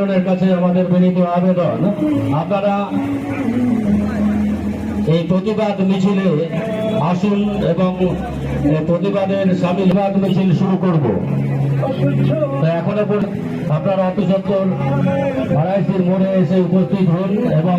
প্রশাসনের কাছে আমাদের বিনীত আবেদন। আপনারা এই প্রতিবাদ মিছিলে আসুন এবং প্রতিবাদের প্রতিবাদের সামিলবাদ মিছিল শুরু করব। এখনও আপনারা অন্তঃসত্তর আড়াইশির মোড়ে এসে উপস্থিত হন এবং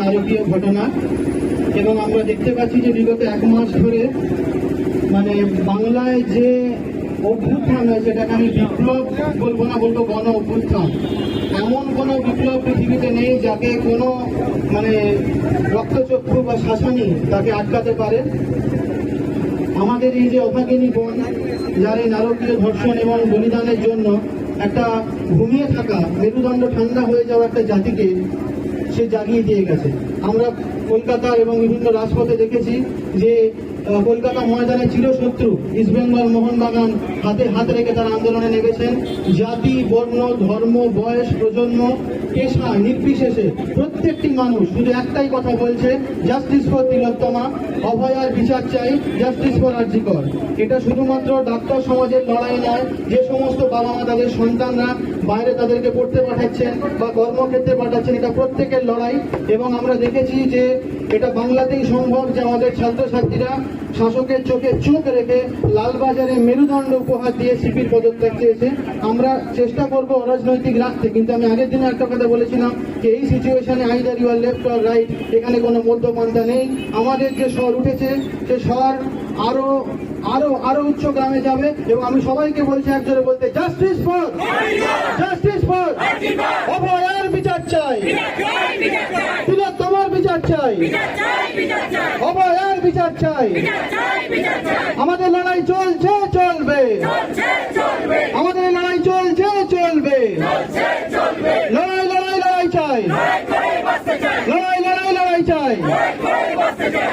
নারকীয় ঘটনা। এবং আমরা দেখতে পাচ্ছি যে বিগত এক মাস ধরে মানে বাংলায় যে অভ্যুত্থান হয়েছে সেটাকে আমি বিপ্লব বলব না, বলব গণ অভ্যুত্থান। এমন কোনো বিপ্লব পৃথিবীতে নেই যাকে কোনো মানে রক্তচক্ষু বা শাসানি তাকে আটকাতে পারে। আমাদের এই যে অভাগিনী বোন, যার এই নারকীয় ধর্ষণ এবং বলিদানের জন্য একটা ঘুমিয়ে থাকা, মেরুদণ্ড ঠান্ডা হয়ে যাওয়া একটা জাতিকে সে জাগিয়ে দিয়ে গেছে। আমরা কলকাতার এবং বিভিন্ন রাজপথে দেখেছি যে কলকাতা ময়দানে চিরশত্রু ইস্টবেঙ্গল মোহনবাগান হাতে হাত রেখে তারা আন্দোলনে নেমেছেন। জাতি, বর্ণ, ধর্ম, বয়স, প্রজন্ম, পেশা নির্বিশেষে প্রত্যেকটি মানুষ শুধু একটাই কথা বলছে জাস্টিস ফর তিলোত্তমা, অভয়ার বিচার চাই জাস্টিস ফর আর্জিকর। এটা শুধুমাত্র ডাক্তার সমাজের লড়াই নয়, যে সমস্ত বাবা মা তাদের সন্তানরা বাইরে তাদেরকে পড়তে পাঠাচ্ছেন বা কর্মক্ষেত্রে পাঠাচ্ছেন। এটা প্রত্যেকের লড়াই এবং আমরা দেখেছি যে এটা বাংলাতেই সম্ভব যে আমাদের ছাত্রছাত্রীরা শাসকের চোখে চোখ রেখে লালবাজারে মেরুদণ্ড উপহার দিয়ে শিবির পদত্যাগ চেয়েছে। আমরা চেষ্টা করব অরাজনৈতিক রাখতে কিন্তু আমি আগের দিনে একটা কথা বলেছিলাম যে এই সিচুয়েশনে either your left or right এখানে কোনো মধ্যপন্থা নেই। আমাদের যে স্বর উঠেছে সে স্বর আরও আরও আরও উচ্চ গ্রামে যাবে এবং আমি সবাইকে বলছি একজনে বলতে জাস্টিস ফর জাস্টিস ফর অভয়ার বিচার চাই। তোমার বিচার চাই। অভয়ার বিচার চাই। আমাদের লড়াই চলছে চলবে। আমাদের লড়াই চলছে চলবে। লড়াই লড়াই লড়াই চাই। লড়াই লড়াই লড়াই চাই।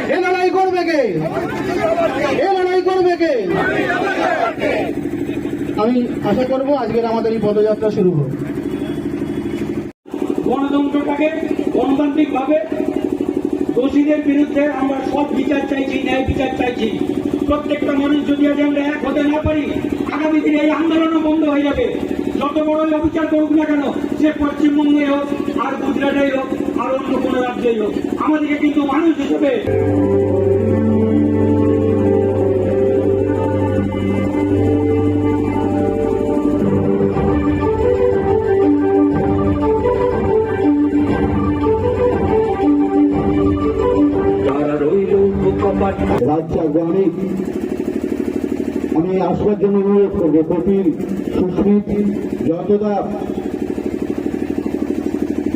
এ লড়াই করবে কে? এ লড়াই করবে কে? আমি আশা করব আজকের আমাদের এই পদযাত্রা শুরু হোক। গণতান্ত্রিক ভাবে দোষীদের বিরুদ্ধে আমরা সব বিচার চাইছি, ন্যায় বিচার চাইছি। প্রত্যেকটা মানুষ যদি আজ আমরা এক হতে না পারি, আগামী দিনে এই আন্দোলনও বন্ধ হয়ে যাবে। যত বড় অবিচার করুক না কেন, সে পশ্চিমবঙ্গে হোক, আর গুজরাটেই হোক, আর অন্য কোনো রাজ্যেই হোক। আমাদেরকে কিন্তু মানুষ হিসেবে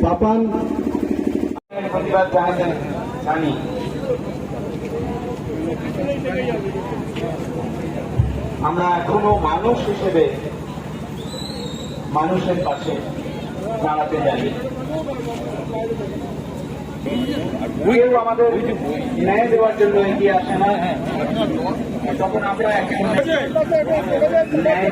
পাপান জানি। আমরা এখনও মানুষ হিসেবে মানুষের পাশে দাঁড়াতে জানি। কেউ আমাদের ন্যায় দেওয়ার জন্য এগিয়ে আসে না। তখন আমরা ন্যায়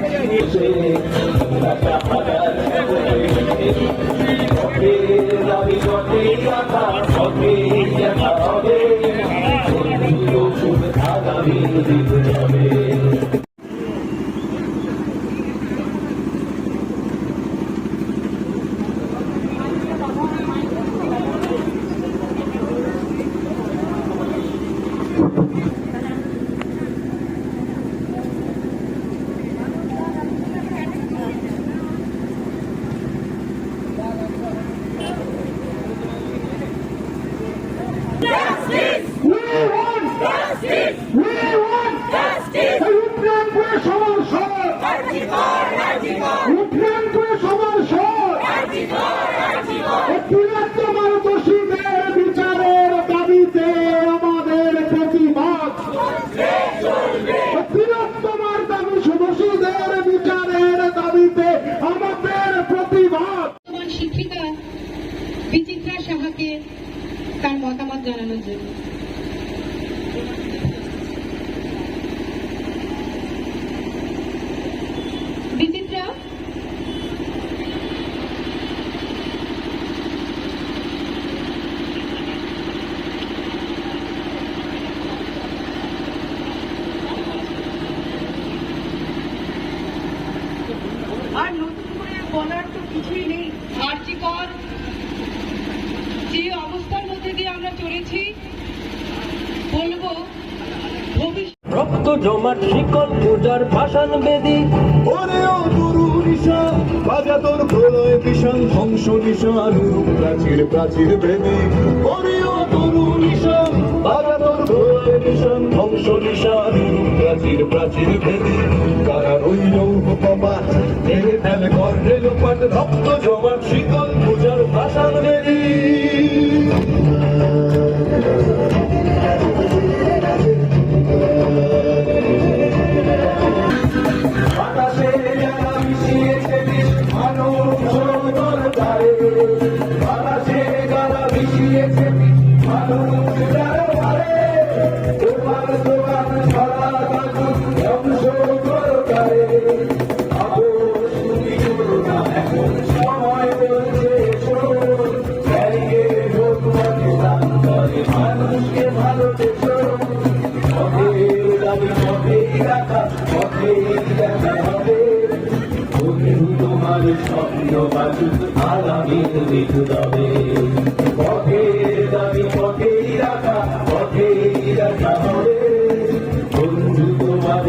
কিছুই নেই কার্যকর যে অবস্থার মধ্যে দিয়ে আমরা চলেছি বলব ভবিষ্যৎ রক্ত জমাট শিকল পূজার ভাষণ বেদি। ওরে ও গুরু নিশা বাজা তোর প্রলয় ধ্বংস নিশা প্রাচীর প্রাচীর ভেদি ওরে ও গুরু নিশা বাজা তোর প্রলয় ধ্বংস নিশা রূপ প্রাচীর প্রাচীর ভেদি লোপাট রক্ত তোমার স্বপ্ন বাচুক আগামীর মৃত্যু দবে পথের দাবি পথেই রাখা পথেই দেখা হবে বন্ধু তোমার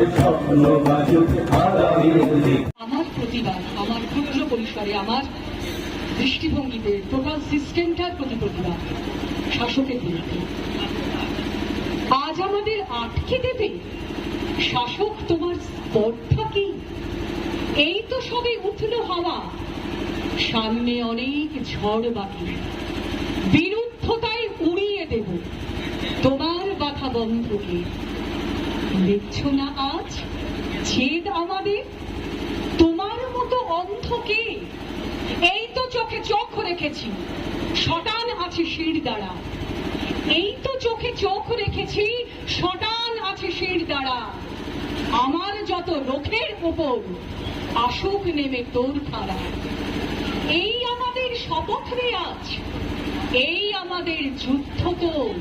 ক্ষুদ্র আমার দৃষ্টিভঙ্গিতে টোটাল সিস্টেমটার প্রতি প্রতিবাদ শাসকের বিরুদ্ধে। আজ আমাদের আটকে দেবে শাসক তোমার স্পর্ধা কি? এই তো সবে উঠল হাওয়া। সামনে অনেক ঝড় বাকি। বিরুদ্ধতায় উড়িয়ে দেব। তোমার বাধা বন্ধকে। দেখছ না আজ ছেদ আমাদের? মতো অন্ধকে এই তো চোখে চোখ রেখেছি। শটান আছে শির দ্বারা। এই তো চোখে চোখ রেখেছি, শটান আছে শির দ্বারা। আমার যত রোখের উপর আসুক নেমে তোর খাড়া। এই আমাদের শপথ রে আজ। এই আমাদের যুদ্ধ তো।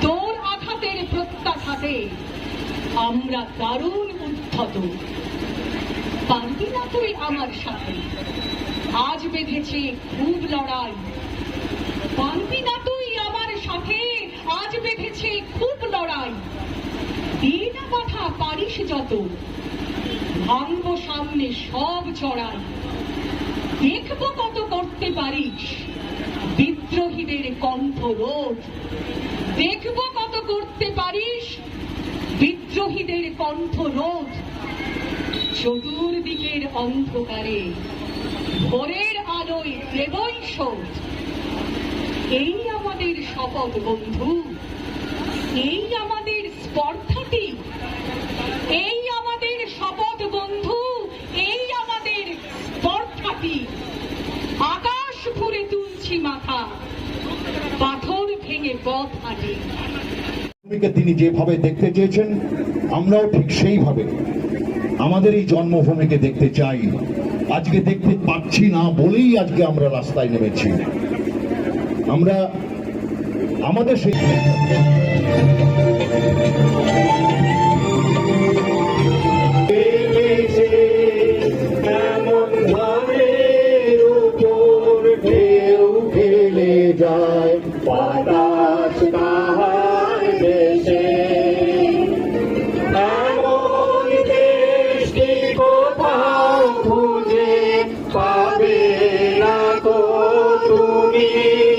তোর আঘাতের প্রত্যাঘাতে আমরা দারুণ উদ্ধত। পারবি না তুই আমার সাথে? আজ বেঁধেছে খুব লড়াই। পারবি না তুই আমার সাথে? আজ বেঁধেছে খুব লড়াই। দিয়ে না কথা, পারিস যত। ভাঙবো সামনে সব চড়াই। দেখব কত করতে পারিস। বিদ্রোহীদের কণ্ঠ রোধ। দেখব কত করতে পারিস। বিদ্রোহীদের কণ্ঠ রোধ। চতুর্দিকের অন্ধকারে ভোরের আলোয় দেবই শোধ এই আমাদের শপথ বন্ধু, এই আমাদের স্পর্ধাটি, এই আমাদের শপথ বন্ধু, এই আমাদের স্পর্ধাটি। আকাশ ভরে তুলছি মাথা, পাথর ভেঙে পথ হাঁটি। তিনি যেভাবে দেখতে চেয়েছেন, আমরাও ঠিক সেইভাবে। আমাদের এই জন্মভূমিকে দেখতে চাই। আজকে দেখতে পাচ্ছি না বলেই আজকে আমরা রাস্তায় নেমেছি। আমরা, আমাদের সেই me.